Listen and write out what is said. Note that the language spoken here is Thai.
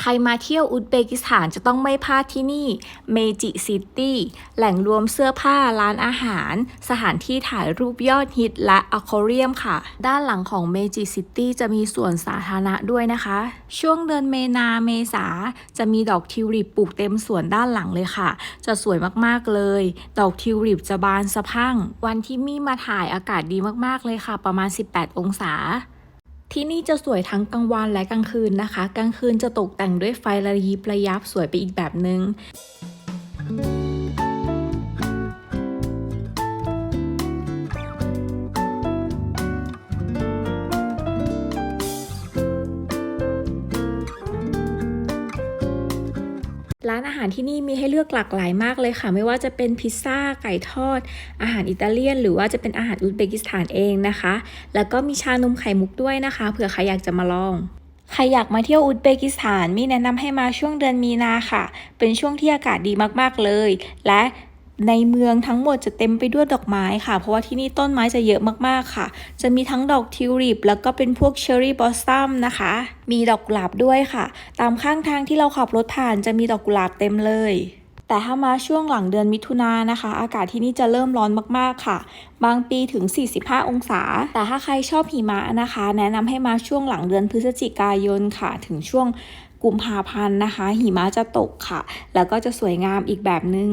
ใครมาเที่ยวอุซเบกิสถานจะต้องไม่พลาดที่นี่เมจิซิตี้ แหล่งรวมเสื้อผ้าร้านอาหาร สถานที่ถ่ายรูปยอดฮิตและอควาเรียมค่ะ ด้านหลังของเมจิซิตี้จะมีสวนสาธารณะด้วยนะคะ ช่วงเดือนเมนาเมษาจะมีดอกทิวลิปปลูกเต็มสวนด้านหลังเลยค่ะ จะสวยมากๆเลย ดอกทิวลิปจะบานสะพั่ง วันที่มี่มาถ่ายอากาศดีมากๆเลยค่ะ ประมาณ 18 องศา ที่นี่จะสวยทั้งกลางวันและกลางคืนนะคะ กลางคืนจะตกแต่งด้วยไฟระยิบระยับสวยไปอีกแบบนึง ร้านอาหารที่นี่มีให้เลือกหลากหลายมากเลยค่ะ ไม่ว่าจะเป็นพิซซ่าไก่ทอด อาหารอิตาเลียน หรือว่าจะเป็นอาหารอุซเบกิสถานเองนะคะ แล้วก็มีชานมไข่มุกด้วยนะคะเผื่อใครอยากจะมาลองใครอยากมาเที่ยวอุซเบกิสถาน มีแนะนำให้มาช่วงเดือนมีนาค่ะ เป็นช่วงที่อากาศดีมากๆเลย และ ในเมืองทั้งหมดจะเต็มไปด้วยดอกไม้ค่ะ เพราะว่าที่นี่ต้นไม้จะเยอะมากๆค่ะ จะมีทั้งดอกทิวลิป แล้วก็เป็นพวกเชอร์รี่บอสซัมนะคะ มีดอกกุหลาบด้วยค่ะ ตามข้างทางที่เราขับรถผ่านจะมีดอกกุหลาบเต็มเลย แต่ถ้ามาช่วงหลังเดือนมิถุนายนนะคะ อากาศที่นี่จะเริ่มร้อนมากๆค่ะ บางปีถึง 45 องศา แต่ถ้าใครชอบหิมะนะคะ แนะนำให้มาช่วงหลังเดือนพฤศจิกายนค่ะ ถึงช่วงกุมภาพันธ์นะคะ หิมะจะตกค่ะ แล้วก็จะสวยงามอีกแบบนึง